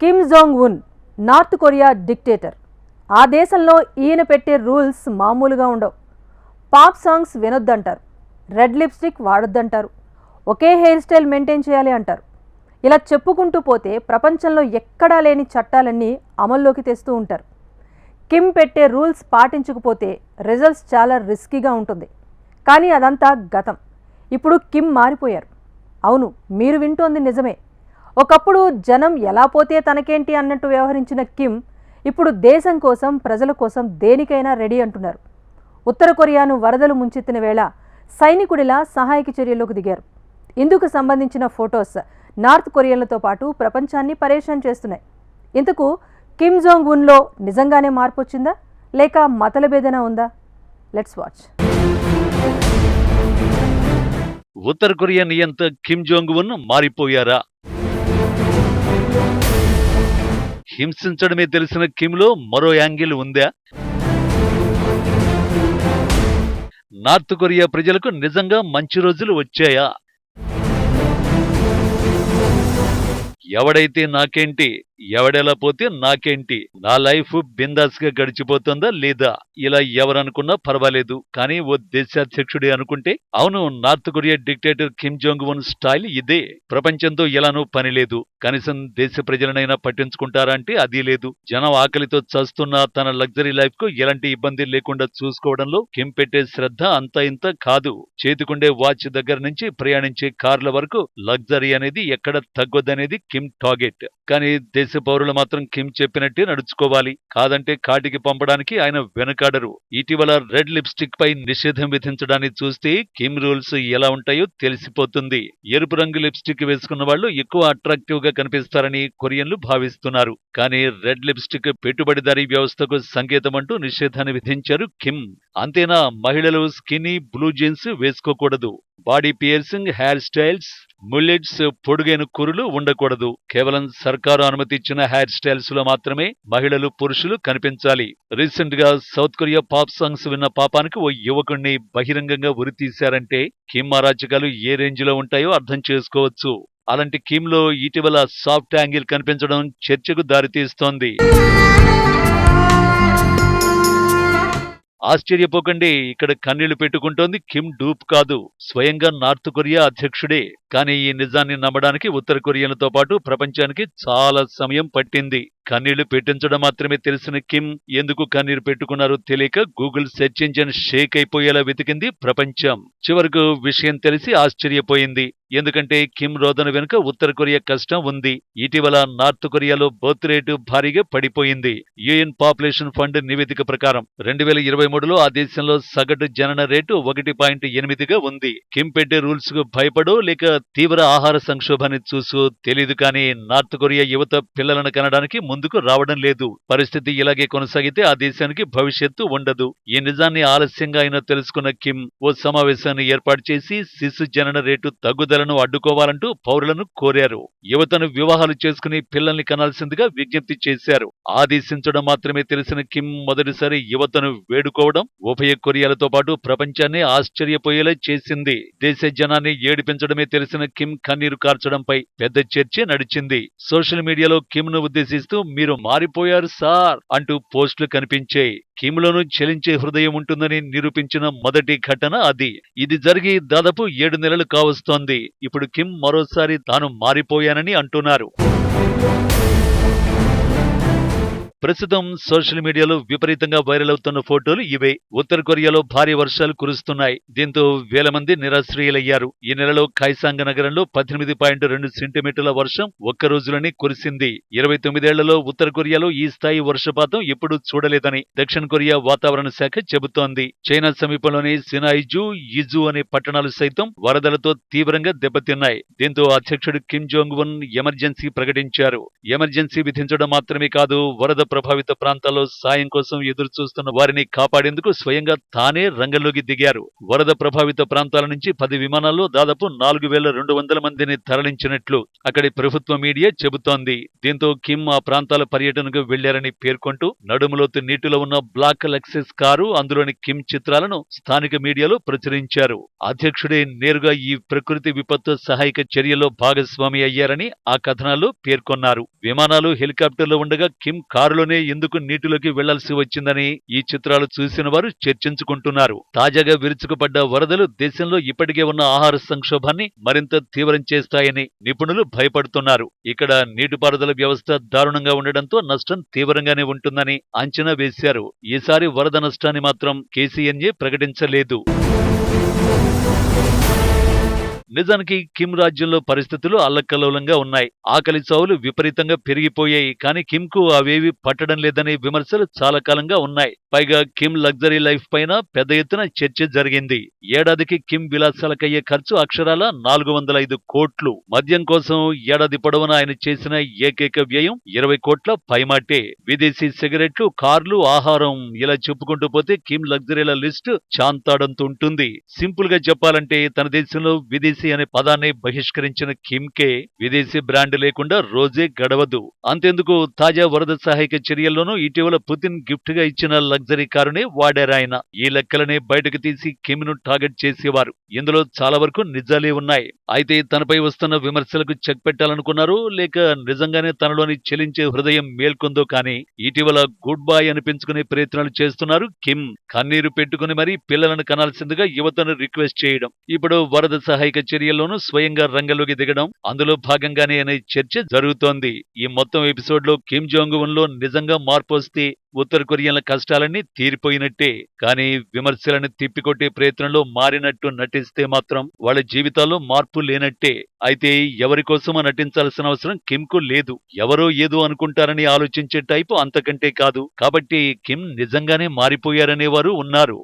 Kim Jong Un North Korea dictator ఆ దేశంలో ఈయన పెట్టే రూల్స్ మామూలుగా ఉండవు. పాప్ సాంగ్స్ వినొద్దంటారు. రెడ్ లిప్స్టిక్ వాడొద్దంటారు. ఒకే హెయిర్ స్టైల్ మెయింటైన్ చేయాలి అంటారు. ఇలా చెప్పుకుంటూ పోతే ప్రపంచంలో ఎక్కడా లేని చట్టాలన్నీ అమల్లోకి తెస్తూ ఉంటారు. కిమ్ పెట్టే రూల్స్ పాటించకపోతే రిజల్ట్స్ చాలా రిస్కీగా ఉంటుంది. కానీ అదంతా గతం. ఇప్పుడు కిమ్ మారిపోయారు. అవును మీరు వింటోంది నిజమే. ఒకప్పుడు జనం ఎలా పోతే తనకేంటి అన్నట్టు వ్యవహరించిన కిమ్ ఇప్పుడు దేశం కోసం ప్రజల కోసం దేనికైనా రెడీ అంటున్నారు. ఉత్తర కొరియాను వరదలు ముంచెత్తిన వేళ సైనికుడిలా సహాయక చర్యల్లోకి దిగారు. ఇందుకు సంబంధించిన ఫొటోస్ నార్త్ కొరియన్లతో పాటు ప్రపంచాన్ని పరేషాన్ చేస్తున్నాయి. ఇంతకు కిమ్ జోంగ్ ఉన్లో నిజంగానే మార్పు వచ్చిందా? లేక మతలభేదన ఉందా? Let's watch. ఉత్తర కొరియా నియంత కిమ్ జోంగ్ ఉన్ మారిపోయారా? హింసించడమే తెలిసిన కిమ్లో మరో యాంగిల్ ఉందా? నార్త్ కొరియా ప్రజలకు నిజంగా మంచి రోజులు వచ్చాయా? ఎవడైతే నాకేంటి ఎవడెలా పోతే నాకేంటి? నా లైఫ్ బిందాస్గా గడిచిపోతుందా లేదా? ఇలా ఎవరనుకున్నా పర్వాలేదు. కానీ ఓ దేశాధ్యక్షుడే అనుకుంటే అవును North Korea dictator Kim Jong Un style ఇదే. ప్రపంచంతో ఎలానూ పని లేదు. కనీసం దేశ ప్రజలనైనా పట్టించుకుంటారా అంటే అది లేదు. జనం ఆకలితో చస్తున్న తన లగ్జరీ లైఫ్కు ఎలాంటి ఇబ్బంది లేకుండా చూసుకోవడంలో కిమ్ పెట్టే శ్రద్ధ అంత ఇంత కాదు. చేతికుండే వాచ్ దగ్గర నుంచి ప్రయాణించే కార్ల వరకు లగ్జరీ అనేది ఎక్కడ తగ్గొద్దనేది కిమ్ టార్గెట్. కానీ దేశ పౌరులు మాత్రం కిమ్ చెప్పినట్టే నడుచుకోవాలి. కాదంటే కాటికి పంపడానికి ఆయన వెనకాడరు. ఇటీవల రెడ్ లిప్స్టిక్ పై నిషేధం విధించడాన్ని చూస్తే కిమ్ రూల్స్ ఎలా ఉంటాయో తెలిసిపోతుంది. ఎరుపు రంగు లిప్స్టిక్ వేసుకున్న వాళ్ళు ఎక్కువ అట్రాక్టివ్గా కనిపిస్తారని కొరియన్లు భావిస్తున్నారు. కానీ రెడ్ లిప్స్టిక్ పెట్టుబడిదారీ వ్యవస్థకు సంకేతం అంటూ నిషేధాన్ని విధించారు కిమ్. అంతేనా? మహిళలు స్కినీ బ్లూ జీన్స్ వేసుకోకూడదు. Body piercing hair styles mullets పొడుగైన కురులు ఉండకూడదు. కేవలం సర్కారు అనుమతి ఇచ్చిన హెయిర్ స్టైల్స్లో మాత్రమే మహిళలు పురుషులు కనిపించాలి. రీసెంట్గా సౌత్ కొరియా పాప్ సాంగ్స్ విన్న పాపానికి ఓ యువకుణ్ణి బహిరంగంగా ఉరి తీశారంటే కిమ్ అరాచకాలు ఏ రేంజ్లో ఉంటాయో అర్థం చేసుకోవచ్చు. అలాంటి కిమ్లో ఇటీవల సాఫ్ట్ యాంగిల్ కనిపించడం చర్చకు దారితీస్తోంది. ఆశ్చర్యపోకండి ఇక్కడ కన్నీళ్ళు పెట్టుకుంటోంది కిమ్ డూప్ కాదు. స్వయంగా నార్త్ కొరియా అధ్యక్షుడే కానీ ఈ నిజాన్ని నమ్మడానికి ఉత్తర కొరియాలతో పాటు ప్రపంచానికి చాలా సమయం పట్టింది. కన్నీళ్ళు పెట్టించడం మాత్రమే తెలిసిన కిమ్ ఎందుకు కన్నీరు పెట్టుకున్నారో తెలియక గూగుల్ సెర్చ్ ఇంజిన్ షేక్ అయిపోయేలా వెతికింది ప్రపంచం. చివరకు విషయం తెలిసి ఆశ్చర్యపోయింది. ఎందుకంటే కిమ్ రోదన వెనుక ఉత్తర కొరియా కష్టం ఉంది. ఇటీవల నార్త్ కొరియాలో బర్త్ రేటు భారీగా పడిపోయింది. యుఎన్ పాపులేషన్ ఫండ్ నివేదిక ప్రకారం రెండు వేల ఇరవై మూడులో ఆ దేశంలో సగటు జనన రేటు ఒకటి పాయింట్ ఎనిమిదిగా ఉంది. కిమ్ పెట్టే రూల్స్కు భయపడో లేక తీవ్ర ఆహార సంక్షోభాన్ని చూసో తెలీదు కానీ నార్త్ కొరియా యువత పిల్లలను కనడానికి ముందుకు రావడం లేదు. పరిస్థితి ఇలాగే కొనసాగితే ఆ దేశానికి భవిష్యత్తు ఉండదు. ఈ నిజాన్ని ఆలస్యంగా అయినా తెలుసుకున్న కిమ్ ఓ సమావేశాన్ని ఏర్పాటు చేసి శిశు జనన రేటు తగ్గుదలను అడ్డుకోవాలంటూ పౌరులను కోరారు. యువతను వివాహాలు చేసుకుని పిల్లల్ని కనాల్సిందిగా విజ్ఞప్తి చేశారు. ఆదేశించడం మాత్రమే తెలిసిన కిమ్ మొదటిసారి యువతను వేడుకోవడం ఉభయ కొరియాలతో పాటు ప్రపంచాన్ని ఆశ్చర్యపోయేలా చేసింది. దేశ జనాన్ని ఏడిపించడమే చేసిన కిమ్ కన్నీరు కార్చడంపై పెద్ద చర్చ నడిచింది. సోషల్ మీడియాలో కిమ్ను ఉద్దేశిస్తూ మీరు మారిపోయారు సార్ అంటూ పోస్టులు కనిపించాయి. కిమ్లోనూ చెలించే హృదయం ఉంటుందని నిరూపించిన మొదటి ఘటన అది. ఇది జరిగి దాదాపు ఏడు నెలలు కావస్తోంది. ఇప్పుడు కిమ్ మరోసారి తాను మారిపోయానని అంటున్నారు. ప్రస్తుతం సోషల్ మీడియాలో విపరీతంగా వైరల్ అవుతున్న ఫోటోలు ఇవే. ఉత్తర కొరియాలో భారీ వర్షాలు కురుస్తున్నాయి. దీంతో వేల మంది నిరాశ్రయులయ్యారు. ఈ నెలలో ఖైసాంగ నగరంలో పద్దెనిమిది పాయింట్ రెండు సెంటీమీటర్ల వర్షం ఒక్క రోజులోనే కురిసింది. ఇరవై తొమ్మిదేళ్ళలో ఉత్తర కొరియాలో ఈ స్థాయి వర్షపాతం ఎప్పుడూ చూడలేదని దక్షిణ కొరియా వాతావరణ శాఖ చెబుతోంది. చైనా సమీపంలోని సినాయిజు ఇజు అనే పట్టణాలు సైతం వరదలతో తీవ్రంగా దెబ్బతిన్నాయి. దీంతో అధ్యక్షుడు కిమ్ జోంగ్ ఉన్ ఎమర్జెన్సీ ప్రకటించారు. ఎమర్జెన్సీ విధించడం మాత్రమే కాదు వరద ప్రభావిత ప్రాంతాల్లో సాయం కోసం ఎదురు చూస్తున్న వారిని కాపాడేందుకు స్వయంగా తానే రంగంలోకి దిగారు. వరద ప్రభావిత ప్రాంతాల నుంచి పది విమానాల్లో దాదాపు నాలుగు వేల రెండు వందల మందిని తరలించినట్లు అక్కడి ప్రభుత్వ మీడియా చెబుతోంది. దీంతో కిమ్ ఆ ప్రాంతాల పర్యటనకు వెళ్ళారని పేర్కొంటూ నడుములోతు నీటిలో ఉన్న బ్లాక్ లక్సెస్ కారు అందులోని కిమ్ చిత్రాలను స్థానిక మీడియాలో ప్రచురించారు. అధ్యక్షుడే నేరుగా ఈ ప్రకృతి విపత్తు సహాయక చర్యలో భాగస్వామి అయ్యారని ఆ కథనాల్లో పేర్కొన్నారు. విమానాలు హెలికాప్టర్లు ఉండగా కిమ్ కారులోనే ఎందుకు నీటిలోకి వెళ్ళాల్సి వచ్చిందని ఈ చిత్రాలు చూసిన వారు చర్చించుకుంటున్నారు. తాజాగా విరుచుకుపడ్డ వరదలు దేశంలో ఇప్పటికే ఉన్న ఆహార సంక్షోభాన్ని మరింత తీవ్రం చేస్తాయని నిపుణులు భయపడుతున్నారు. ఇక్కడ నీటిపారుదల వ్యవస్థ దారుణంగా ఉండడంతో నష్టం తీవ్రంగానే ఉంటుందని అంచనా వేశారు. ఈసారి వరద నష్టాన్ని మాత్రం కేసీఎన్ఏ ప్రకటించలేదు. నిజానికి కిమ్ రాజ్యంలో పరిస్థితులు అల్లకల్లోలంగా ఉన్నాయి. ఆకలి చావులు విపరీతంగా పెరిగిపోయాయి. కానీ కిమ్కు అవేవి పట్టడం లేదనే విమర్శలు చాలా కాలంగా ఉన్నాయి. పైగా కిమ్ లగ్జరీ లైఫ్ పైన పెద్ద ఎత్తున చర్చ జరిగింది. ఏడాదికి కిమ్ విలాసాలకయ్యే ఖర్చు అక్షరాల నాలుగు వందల ఐదు కోట్లు. మద్యం కోసం ఏడాది పొడవునా ఆయన చేసిన ఏకైక వ్యయం ఇరవై కోట్ల పైమాటే. విదేశీ సిగరెట్లు కార్లు ఆహారం ఇలా చెప్పుకుంటూ పోతే కిమ్ లగ్జరీల లిస్టు చాంతాడంతుంటుంది. సింపుల్గా చెప్పాలంటే తన దేశంలో విదేశీ అనే పదాన్ని బహిష్కరించిన కిమ్ కే విదేశీ బ్రాండ్ లేకుండా రోజే గడవదు. అంతెందుకు తాజా వరద సహాయక చర్యల్లోనూ ఇటీవల పుతిన్ గిఫ్ట్గా ఇచ్చిన లగ్జరీ కారునే వాడారాయన ఈ లెక్కలనే బయటకు తీసి కిమ్ను టార్గెట్ చేసేవారు. ఇందులో చాలా వరకు నిజాలే ఉన్నాయి. అయితే తనపై వస్తున్న విమర్శలకు చెక్ పెట్టాలనుకున్నారు లేక నిజంగానే తనలోని చెలించే హృదయం మేల్కొందో కానీ ఇటీవల గుడ్ బాయ్ అనిపించుకునే ప్రయత్నాలు చేస్తున్నారు కిమ్. కన్నీరు పెట్టుకుని మరీ పిల్లలను కనాల్సిందిగా యువతను రిక్వెస్ట్ చేయడం. ఇప్పుడు వరద సహాయక చర్యల్లోనూ స్వయంగా రంగంలోకి దిగడం అందులో భాగంగానే అనే చర్చ జరుగుతోంది. ఈ మొత్తం ఎపిసోడ్లో కిమ్ జోంగ్లో నిజంగా మార్పు వస్తే ఉత్తర కొరియన్ల కష్టాలన్నీ తీరిపోయినట్టే. కానీ విమర్శలను తిప్పికొట్టే ప్రయత్నంలో మారినట్టు నటిస్తే మాత్రం వాళ్ళ జీవితాల్లో మార్పు లేనట్టే. అయితే ఎవరి కోసమో నటించాల్సిన అవసరం కిమ్కు లేదు. ఎవరో ఏదో అనుకుంటారని ఆలోచించే టైపు అంతకంటే కాదు. కాబట్టి కిమ్ నిజంగానే మారిపోయారనేవారు ఉన్నారు.